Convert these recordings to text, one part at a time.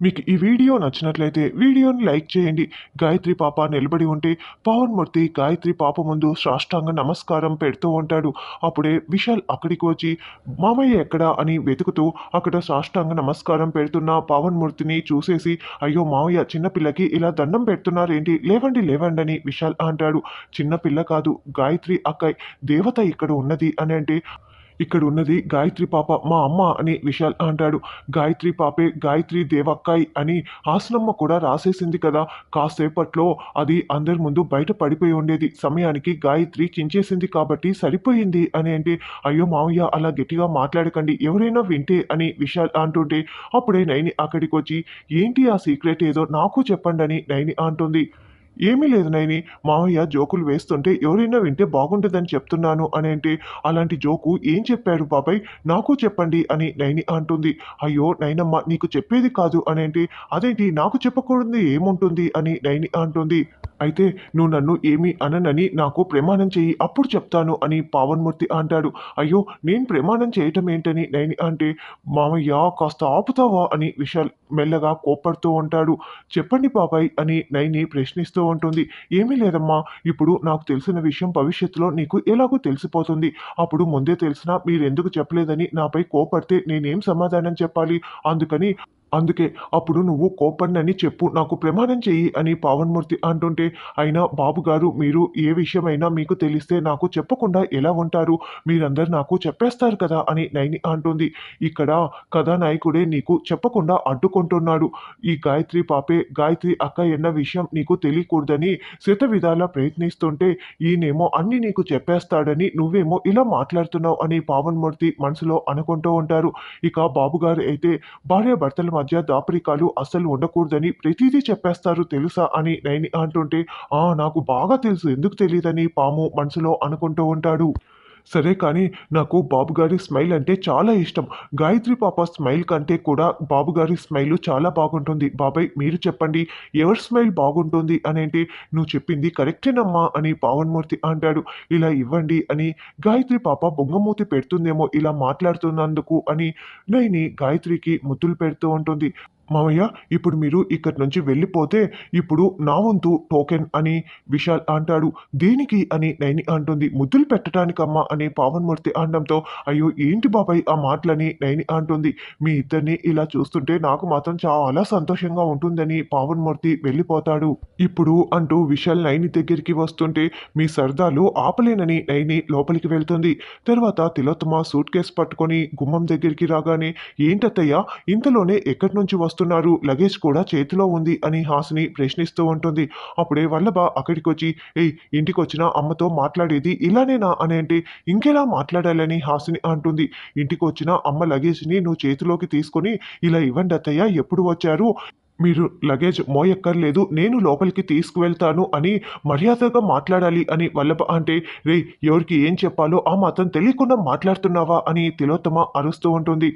మీకు ఈ వీడియో నచ్చినట్లయితే వీడియోని లైక్ చేయండి. గాయత్రి పాప నిలబడి ఉంటే పవన్మూర్తి గాయత్రి పాప ముందు సాష్టాంగ నమస్కారం పెడుతూ ఉంటాడు. అప్పుడే విశాల్ అక్కడికి వచ్చి మామయ్య ఎక్కడా? అని వెతుకుతూ అక్కడ సాష్టాంగ నమస్కారం పెడుతున్న పవన్మూర్తిని చూసేసి అయ్యో మామయ్య చిన్నపిల్లకి ఇలా దండం పెడుతున్నారేంటి? లేవండి లేవండి అని విశాల్ అంటాడు. చిన్నపిల్ల కాదు గాయత్రి అక్కయ్ దేవత ఇక్కడ ఉన్నది అని అంటే ఇక్కడ ఉన్నది గాయత్రి పాప మా అమ్మ అని విశాల్ అంటాడు. గాయత్రి పాపే గాయత్రి దేవక్కాయ్ అని హాసనమ్మ కూడా రాసేసింది కదా. కాసేపట్లో అది అందరి ముందు బయట పడిపోయి ఉండేది. సమయానికి గాయత్రి చించేసింది కాబట్టి సరిపోయింది అని అంటే అయ్యో మావయ్య అలా గట్టిగా మాట్లాడకండి. ఎవరైనా వింటే అని విశాల్ అంటుంటే అప్పుడే నైని అక్కడికి వచ్చి ఏంటి ఆ సీక్రెట్? ఏదో నాకు చెప్పండి అని నైని అంటుంది. ఏమీ లేదు నైని. మావయ్య జోకులు వేస్తుంటే ఎవరైనా వింటే బాగుంటుందని చెప్తున్నాను అని అంటే అలాంటి జోకు ఏం చెప్పాడు బాబాయ్? నాకు చెప్పండి అని నైని అంటుంది. అయ్యో నైనమ్మ నీకు చెప్పేది కాదు అని అంటే అదేంటి నాకు చెప్పకూడదు ఏముంటుంది అని నైని అంటుంది. అయితే నువ్వు నన్ను ఏమీ అననని నాకు ప్రమాణం చేయి అప్పుడు చెప్తాను అని పావన్మూర్తి అంటాడు. అయ్యో నేను ప్రమాణం చేయటం ఏంటని నైని అంటే మామయ్య కాస్త ఆపుతావా అని విశాల్ మెల్లగా కోప్పడుతూ ఉంటాడు. చెప్పండి బాబాయ్ అని నైని ప్రశ్నిస్తూ ఉంటుంది. ఏమీ లేదమ్మా. ఇప్పుడు నాకు తెలిసిన విషయం భవిష్యత్తులో నీకు ఎలాగో తెలిసిపోతుంది. అప్పుడు ముందే తెలిసినా మీరెందుకు చెప్పలేదని నాపై కోపడితే నేనేం సమాధానం చెప్పాలి? అందుకని అందుకే అప్పుడు నువ్వు కోపన్నని చెప్పు నాకు ప్రమాణం చెయ్యి అని పావన్మూర్తి అంటుంటే అయినా బాబు గారు మీరు ఏ విషయమైనా మీకు తెలిస్తే నాకు చెప్పకుండా ఎలా ఉంటారు? మీరందరు నాకు చెప్పేస్తారు కదా అని నైని అంటుంది. ఇక్కడ కథానాయకుడే నీకు చెప్పకుండా అడ్డుకుంటున్నాడు. ఈ గాయత్రి పాపే గాయత్రి అక్క ఎన్న విషయం నీకు తెలియకూడదని శత విధాలా ప్రయత్నిస్తుంటే ఈయనేమో అన్ని నీకు చెప్పేస్తాడని నువ్వేమో ఇలా మాట్లాడుతున్నావు అని పావన్మూర్తి మనసులో అనుకుంటూ ఉంటారు. ఇక బాబుగారు అయితే భార్య భర్తల మధ్య దాపరికాలు అస్సలు ఉండకూడదని ప్రతిదీ చెప్పేస్తారు తెలుసా అని నైని అంటుంటే ఆ నాకు బాగా తెలుసు. ఎందుకు తెలియదని పాము మనసులో అనుకుంటూ ఉంటాడు. సరే కానీ నాకు బాబుగారి స్మైల్ అంటే చాలా ఇష్టం. గాయత్రి పాప స్మైల్ కంటే కూడా బాబుగారి స్మైల్ చాలా బాగుంటుంది. బాబాయ్ మీరు చెప్పండి ఎవరి స్మైల్ బాగుంటుంది అనేంటి నువ్వు చెప్పింది కరెక్టేనమ్మా అని పావన్మూర్తి అంటాడు. ఇలా ఇవ్వండి అని గాయత్రి పాప బొంగమూతి పెడుతుందేమో ఇలా మాట్లాడుతున్నందుకు అని నైని గాయత్రికి ముద్దులు పెడుతూ ఉంటుంది. మామయ్య ఇప్పుడు మీరు ఇక్కడి నుంచి వెళ్ళిపోతే ఇప్పుడు నా వంతు టోకెన్ అని విశాల్ అంటాడు. దేనికి అని నైని అంటుంది. ముద్దులు పెట్టడానికమ్మా అని పావన్మూర్తి అనడంతో అయ్యో ఏంటి బాబాయ్ ఆ మాటలని నైని అంటుంది. మీ ఇద్దరిని ఇలా చూస్తుంటే నాకు మాత్రం చాలా సంతోషంగా ఉంటుందని పావన్మూర్తి వెళ్ళిపోతాడు. ఇప్పుడు అంటూ విశాల్ నైని దగ్గరికి వస్తుంటే మీ సరదాలు ఆపలేనని నైని లోపలికి వెళ్తుంది. తర్వాత తిలోత్తమ సూట్ కేసు పట్టుకొని గుమ్మం దగ్గరికి రాగానే ఏంటత్తయ్య ఇంతలోనే ఎక్కడి నుంచి వస్తున్నారు లగేజ్ కూడా చేతిలో ఉంది అని హాసిని ప్రశ్నిస్తూ ఉంటుంది. అప్పుడే వల్లభ అక్కడికి వచ్చి ఏయ్ ఇంటికి వచ్చిన అమ్మతో మాట్లాడేది ఇలానేనా? అని అంటే ఇంకెలా మాట్లాడాలని? హాసిని అంటుంది. ఇంటికి వచ్చిన అమ్మ లగేజ్ని నువ్వు చేతిలోకి తీసుకొని ఇలా ఇవ్వండి అత్తయ్య ఎప్పుడు వచ్చారు? మీరు లగేజ్ మోయక్కర్లేదు నేను లోపలికి తీసుకువెళ్తాను అని మర్యాదగా మాట్లాడాలి అని వల్లభ అంటే రే ఎవరికి ఏం చెప్పాలో ఆ మాత్రం తెలియకుండా మాట్లాడుతున్నావా? అని తిలోత్తమ అరుస్తూ ఉంటుంది.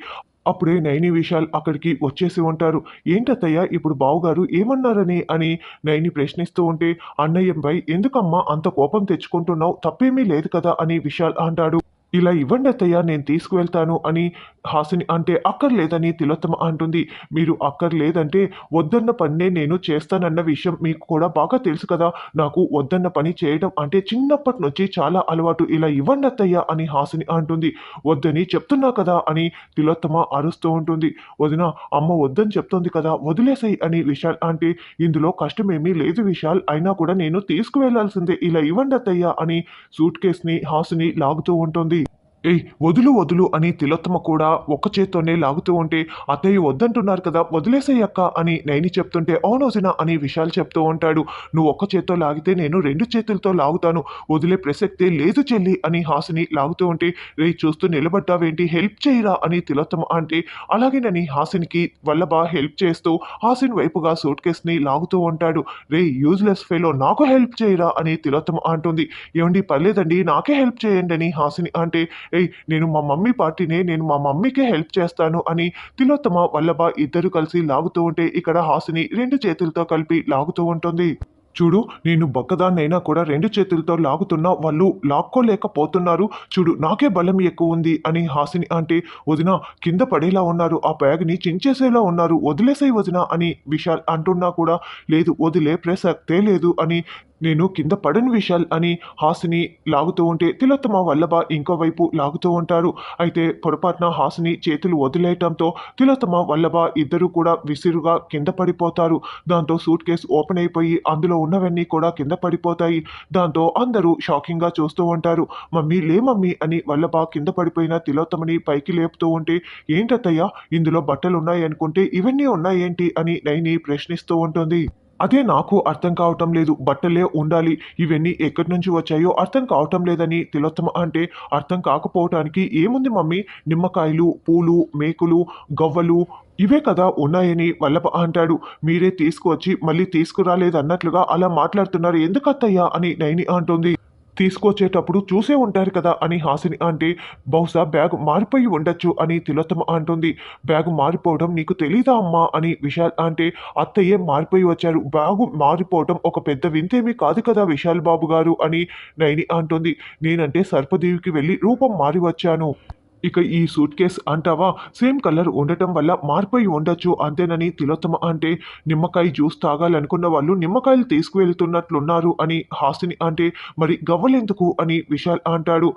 అప్పుడే నైని విశాల్ అక్కడికి వచ్చేసి ఉంటారు. ఏంటత్తయ్య ఇప్పుడు బావుగారు ఏమన్నారని అని నైని ప్రశ్నిస్తూ ఉంటే అన్నయ్యంపై ఎందుకమ్మా అంత కోపం తెచ్చుకుంటున్నావు? తప్పేమీ లేదు కదా అని విశాల్ అంటాడు. ఇలా ఇవ్వండి అత్తయ్య నేను తీసుకువెళ్తాను అని హాసిని అంటే అక్కర్లేదని తిలోత్తమ అంటుంది. మీరు అక్కర్లేదంటే వద్దన్న పనినే నేను చేస్తానన్న విషయం మీకు కూడా బాగా తెలుసు కదా. నాకు వద్దన్న పని చేయడం అంటే చిన్నప్పటి నుంచి చాలా అలవాటు. ఇలా ఇవ్వండి అత్తయ్య అని హాసిని అంటుంది. వద్దని చెప్తున్నా కదా అని తిలోత్తమ అరుస్తూ ఉంటుంది. వదిన అమ్మ వద్దని చెప్తోంది కదా వదిలేసాయి అని విశాల్ అంటే ఇందులో కష్టమేమీ లేదు విశాల్. అయినా కూడా నేను తీసుకువెళ్ళాల్సిందే ఇలా ఇవ్వండి అత్తయ్య అని సూట్ కేస్ని హాసిని లాగుతూ ఉంటుంది. ఏయ్ వదులు వదులు అని తిలోత్తమ కూడా ఒక్క చేత్తోనే లాగుతూ ఉంటే అత్తయ్య వద్దంటున్నారు కదా వదిలేసేయ్ అని నైని చెప్తుంటే అవునోసిన అని విశాల్ చెప్తూ ఉంటాడు. నువ్వు ఒక్క చేత్తో లాగితే నేను రెండు చేతులతో లాగుతాను. వదిలే ప్రసక్తే లేదు చెల్లి అని హాసిని లాగుతూ ఉంటే రే చూస్తూ నిలబడ్డావేంటి? హెల్ప్ చేయరా అని తిలోత్తమ అంటే అలాగేనని హాసినికి వల్లభ హెల్ప్ చేస్తూ హాసిన్ వైపుగా సూట్ కేస్ని లాగుతూ ఉంటాడు. రే యూజ్లెస్ ఫెలో నాకు హెల్ప్ చేయరా అని తిలోత్తమ అంటుంది. ఏమండి పర్లేదండి నాకే హెల్ప్ చేయండి అని హాసిని అంటే ఏయ్ నేను మా మమ్మీ పార్టీనే నేను మా మమ్మీకే హెల్ప్ చేస్తాను అని తిలోత్తమ వల్లభ ఇద్దరు కలిసి లాగుతూ ఉంటే ఇక్కడ హాసిని రెండు చేతులతో కలిపి లాగుతూ ఉంటుంది. చూడు నేను బక్కదాన్నైనా కూడా రెండు చేతులతో లాగుతున్నా వాళ్ళు లాక్కోలేకపోతున్నారు. చూడు నాకే బలం ఎక్కువ ఉంది అని హాసిని అంటే వదిన కింద పడేలా ఉన్నారు ఆ బ్యాగ్ని చించేసేలా ఉన్నారు వదిలేసే వదిన అని విశాల్ అంటున్నా కూడా లేదు వదిలే ప్రసక్తే లేదు అని నేను కింద పడని విశాల్ అని హాసిని లాగుతూ ఉంటే తిలోత్తమ వల్లభ ఇంకోవైపు లాగుతూ ఉంటారు. అయితే పొరపాటున హాసిని చేతులు వదిలేయటంతో తిలోత్తమ వల్లభ ఇద్దరు కూడా విసిరుగా కింద పడిపోతారు. దాంతో సూట్ కేసు ఓపెన్ అయిపోయి అందులో ఉన్నవన్నీ కూడా కింద పడిపోతాయి. దాంతో అందరూ షాకింగ్గా చూస్తూ ఉంటారు. మమ్మీ లే మమ్మీ అని వల్లభ కింద పడిపోయిన తిలోత్తమని పైకి లేపుతూ ఉంటే ఏంటత్తయ్య ఇందులో బట్టలు ఉన్నాయి అనుకుంటే ఇవన్నీ ఉన్నాయేంటి? అని నైని ప్రశ్నిస్తూ ఉంటుంది. అదే నాకు అర్థం కావటం లేదు. బట్టలే ఉండాలి. ఇవన్నీ ఎక్కడి నుంచి వచ్చాయో అర్థం కావటం లేదని తిలోత్తమ అంటే అర్థం కాకపోవటానికి ఏముంది మమ్మీ? నిమ్మకాయలు పూలు మేకులు గవ్వలు ఇవే కదా ఉన్నాయని వల్లభ అంటాడు. మీరే తీసుకువచ్చి మళ్ళీ తీసుకురాలేదన్నట్లుగా అలా మాట్లాడుతున్నారు. ఎందుకు అత్తయ్యా అని నైని అంటుంది. తీసుకొచ్చేటప్పుడు చూసే ఉంటారు కదా అని హాసిని అంటే బహుశా బ్యాగ్ మారిపోయి ఉండొచ్చు అని తిలోత్తమ అంటుంది. బ్యాగ్ మారిపోవడం నీకు తెలీదా అమ్మా అని విశాల్ అంటే అత్తయ్యే మారిపోయి వచ్చారు. బ్యాగు మారిపోవడం ఒక పెద్ద వింతేమీ కాదు కదా విశాల్ బాబు గారు అని నైని అంటుంది. నేనంటే సర్పదేవికి వెళ్ళి రూపం మారి వచ్చాను. ఇక ఈ సూట్ కేస్ అంటావా? సేమ్ కలర్ ఉండటం వల్ల మార్పై ఉండొచ్చు అంతేనని తిలోత్తమ అంటే నిమ్మకాయ జ్యూస్ తాగాలనుకున్న వాళ్ళు నిమ్మకాయలు తీసుకువెళ్తున్నట్లున్నారు అని హాసిని అంటే మరి గవ్వలెందుకు అని విశాల్ అంటాడు.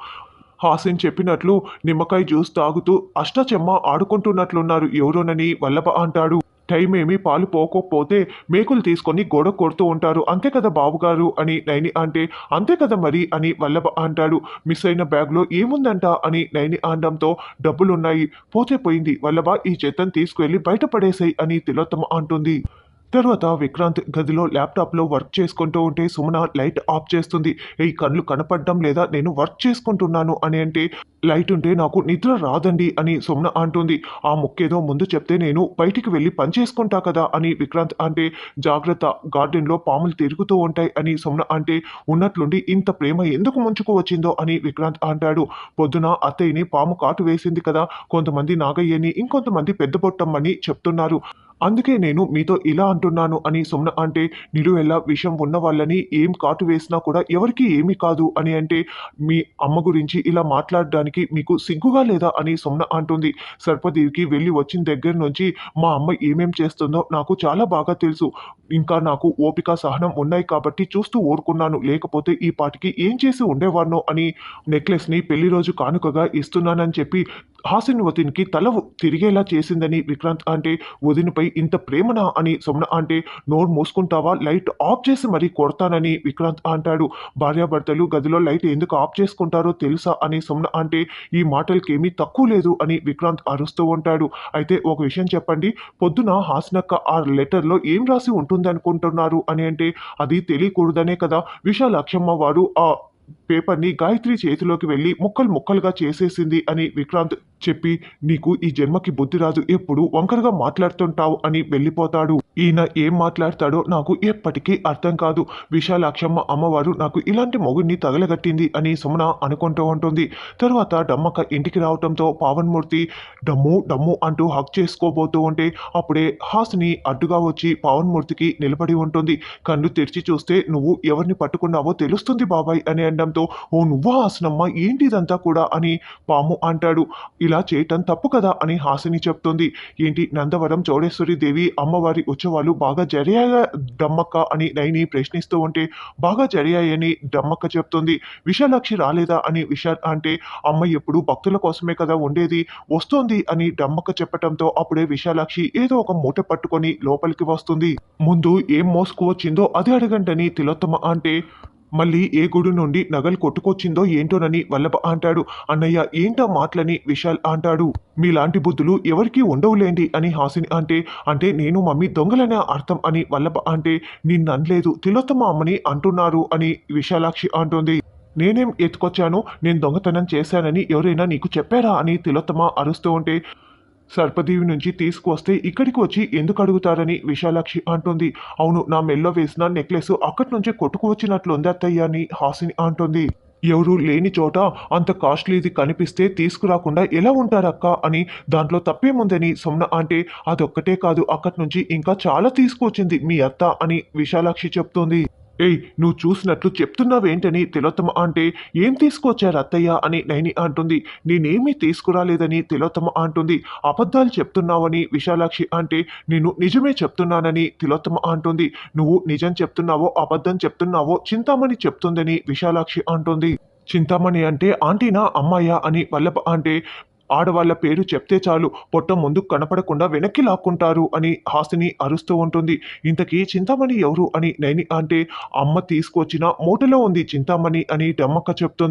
హాసిన్ చెప్పినట్లు నిమ్మకాయ జ్యూస్ తాగుతూ అష్టచెమ్మ ఆడుకుంటున్నట్లున్నారు ఎవరోనని వల్లభ అంటాడు. టైం ఏమీ పాలు పోకపోతే మేకులు తీసుకొని గోడ కొడుతూ ఉంటారు. అంతే కదా బాబుగారు అని నైని అంటే అంతే కదా మరి? అని వల్లభ అంటాడు. మిస్ అయిన బ్యాగ్లో ఏముందంట? అని నైని అనడంతో డబ్బులున్నాయి. పోతే పోయింది. వల్లభ ఈ చెత్తను తీసుకువెళ్ళి బయట పడేసాయి అని తిలోత్తమ అంటుంది. తర్వాత విక్రాంత్ గదిలో ల్యాప్టాప్లో వర్క్ చేసుకుంటూ ఉంటే సుమన లైట్ ఆఫ్ చేస్తుంది. ఈ కళ్ళు కనపడడం లేదా? నేను వర్క్ చేసుకుంటున్నాను అని అంటే లైట్ ఉంటే నాకు నిద్ర రాదండి అని సుమన అంటుంది. ఆ ముక్కేదో ముందు చెప్తే నేను బయటికి వెళ్ళి పని చేసుకుంటా కదా అని విక్రాంత్ అంటే జాగ్రత్త గార్డెన్లో పాములు తిరుగుతూ ఉంటాయి అని సుమన అంటే ఉన్నట్లుండి ఇంత ప్రేమ ఎందుకు ముంచుకు వచ్చిందో అని విక్రాంత్ అంటాడు. పొద్దున అత్తయ్యని పాము కాటు వేసింది కదా కొంతమంది నాగయ్యని ఇంకొంతమంది పెద్ద పొట్టమ్మని చెప్తున్నారు. అందుకే నేను మీతో ఇలా అంటున్నాను అని సుమ్న అంటే నిలువెల్లా విషయం ఉన్న వాళ్ళని ఏం కాటు వేసినా కూడా ఎవరికి ఏమీ కాదు అని అంటే మీ అమ్మ గురించి ఇలా మాట్లాడడానికి మీకు సిగ్గుగా లేదా అని సుమ్న అంటుంది. సర్పదేవికి వెళ్ళి వచ్చిన దగ్గర నుంచి మా అమ్మ ఏమేం చేస్తుందో నాకు చాలా బాగా తెలుసు. ఇంకా నాకు ఓపిక సహనం ఉన్నాయి కాబట్టి చూస్తూ ఓడుకున్నాను లేకపోతే ఈ పాటికి ఏం చేసి ఉండేవాడినో అని నెక్లెస్ని పెళ్ళి రోజు కానుకగా ఇస్తున్నానని చెప్పి హాసిన్ వదిన్కి తల తిరిగేలా చేసిందని విక్రాంత్ అంటే వదినపై ఇంత ప్రేమనా అని సుమన అంటే నోరు మూసుకుంటావా? లైట్ ఆఫ్ చేసి మరీ కొడతానని విక్రాంత్ అంటాడు. భార్యాభర్తలు గదిలో లైట్ ఎందుకు ఆఫ్ చేసుకుంటారో తెలుసా అని సుమన అంటే ఈ మాటలకేమీ తక్కువ లేదు అని విక్రాంత్ అరుస్తూ ఉంటాడు. అయితే ఒక విషయం చెప్పండి. పొద్దున హాసనక్క ఆ లెటర్లో ఏం రాసి ఉంటుంది అనుకుంటున్నారు అని అంటే అది తెలియకూడదనే కదా. విశాలాక్షమ్మ వారు ఆ పేపర్ని గాయత్రి చేతిలోకి వెళ్ళి ముక్కలు ముక్కలుగా చేసేసింది అని విక్రాంత్ చెప్పి నీకు ఈ జన్మకి బుద్ధి రాదు ఎప్పుడు వంకరగా మాట్లాడుతుంటావు అని వెళ్ళిపోతాడు. ఈయన ఏం మాట్లాడతాడో నాకు ఎప్పటికీ అర్థం కాదు. విశాలాక్షమ్మ అమ్మవారు నాకు ఇలాంటి మొగుడిని తగలగట్టింది అని సుమన అనుకుంటూ ఉంటుంది. తర్వాత డమ్మక్క ఇంటికి రావడంతో పావన్మూర్తి డమ్ము డమ్ము అంటూ హక్ చేసుకోబోతూ ఉంటే అప్పుడే హాస్ని అడ్డుగా వచ్చి పావన్మూర్తికి నిలబడి ఉంటుంది. కన్ను తెరిచి చూస్తే నువ్వు ఎవరిని పట్టుకున్నావో తెలుస్తుంది బాబాయ్ అని అనడంతో ఓ నువ్వా హాసనమ్మ ఏంటి ఇదంతా కూడా అని పాము అంటాడు. ఇలా చేయటం తప్పు కదా అని హాసిని చెప్తుంది. ఏంటి నందవరం చౌడేశ్వరి దేవి అమ్మవారి ఉత్సవాలు బాగా జరిగాయా డమ్మక్క అని నైని ప్రశ్నిస్తూ ఉంటే బాగా జరిగాయని డమ్మక్క చెప్తుంది. విశాలాక్షి రాలేదా అని విశాల్ అంటే అమ్మ ఎప్పుడు భక్తుల కోసమే కదా ఉండేది వస్తోంది అని డమ్మక్క చెప్పటంతో అప్పుడే విశాలాక్షి ఏదో ఒక మూట పట్టుకొని లోపలికి వస్తుంది. ముందు ఏం మోసుకు వచ్చిందో అది అడగంటని తిలోత్తమ అంటే మళ్ళీ ఏ గుడి నుండి నగలు కొట్టుకొచ్చిందో ఏంటోనని వల్లభ అంటాడు. అన్నయ్య ఏంటా మాటలని విశాల్ అంటాడు. మీలాంటి బుద్ధులు ఎవరికీ ఉండవులేండి అని హాసిని అంటే అంటే నేను మమ్మీ దొంగలనే అర్థం అని వల్లభ అంటే నిన్ననలేదు తిలోత్తమ అమ్మని అంటున్నారు అని విశాలాక్షి అంటుంది. నేనేం ఎత్తుకొచ్చాను? నేను దొంగతనం చేశానని ఎవరైనా నీకు చెప్పారా? అని తిలోత్తమ అరుస్తూ ఉంటే సర్పదేవి నుంచి తీసుకువస్తే ఇక్కడికి వచ్చి ఎందుకు అడుగుతారని విశాలాక్షి అంటుంది. అవును నా మెల్లో వేసిన నెక్లెస్ అక్కడి నుంచే కొట్టుకు వచ్చినట్లుంది అత్తయ్య అని హాసిని అంటుంది. ఎవరు లేని చోట అంత కాస్ట్లీది కనిపిస్తే తీసుకురాకుండా ఎలా ఉంటారక్క అని దాంట్లో తప్పేముందని సొమ్న అంటే అదొక్కటే కాదు అక్కడి నుంచి ఇంకా చాలా తీసుకొచ్చింది మీ అత్త అని విశాలాక్షి చెప్తుంది. ఏయ్ నువ్వు చూసినట్లు చెప్తున్నావేంటని తిలోత్తమ అంటే ఏం తీసుకొచ్చారు అత్తయ్య? అని నైని అంటుంది. నేనేమీ తీసుకురాలేదని తిలోత్తమ అంటుంది. అబద్ధాలు చెప్తున్నావని విశాలాక్షి అంటే నేను నిజమే చెప్తున్నానని తిలోత్తమ అంటుంది. నువ్వు నిజం చెప్తున్నావో అబద్ధం చెప్తున్నావో చింతామణి చెప్తుందని విశాలాక్షి అంటుంది. చింతామణి అంటే ఆంటీనా అమ్మాయ? అని వల్లభ అంటే ఆడవాళ్ళ పేరు చెప్తే చాలు పొట్ట ముందు కనపడకుండా వెనక్కి లాక్కుంటారు అని హాసిని అరుస్తూ ఉంటుంది. ఇంతకీ చింతామణి ఎవరు అని నైని అంటే అమ్మ తీసుకొచ్చిన మూటలో ఉంది చింతామణి అని డమ్మక్క చెప్తుంది.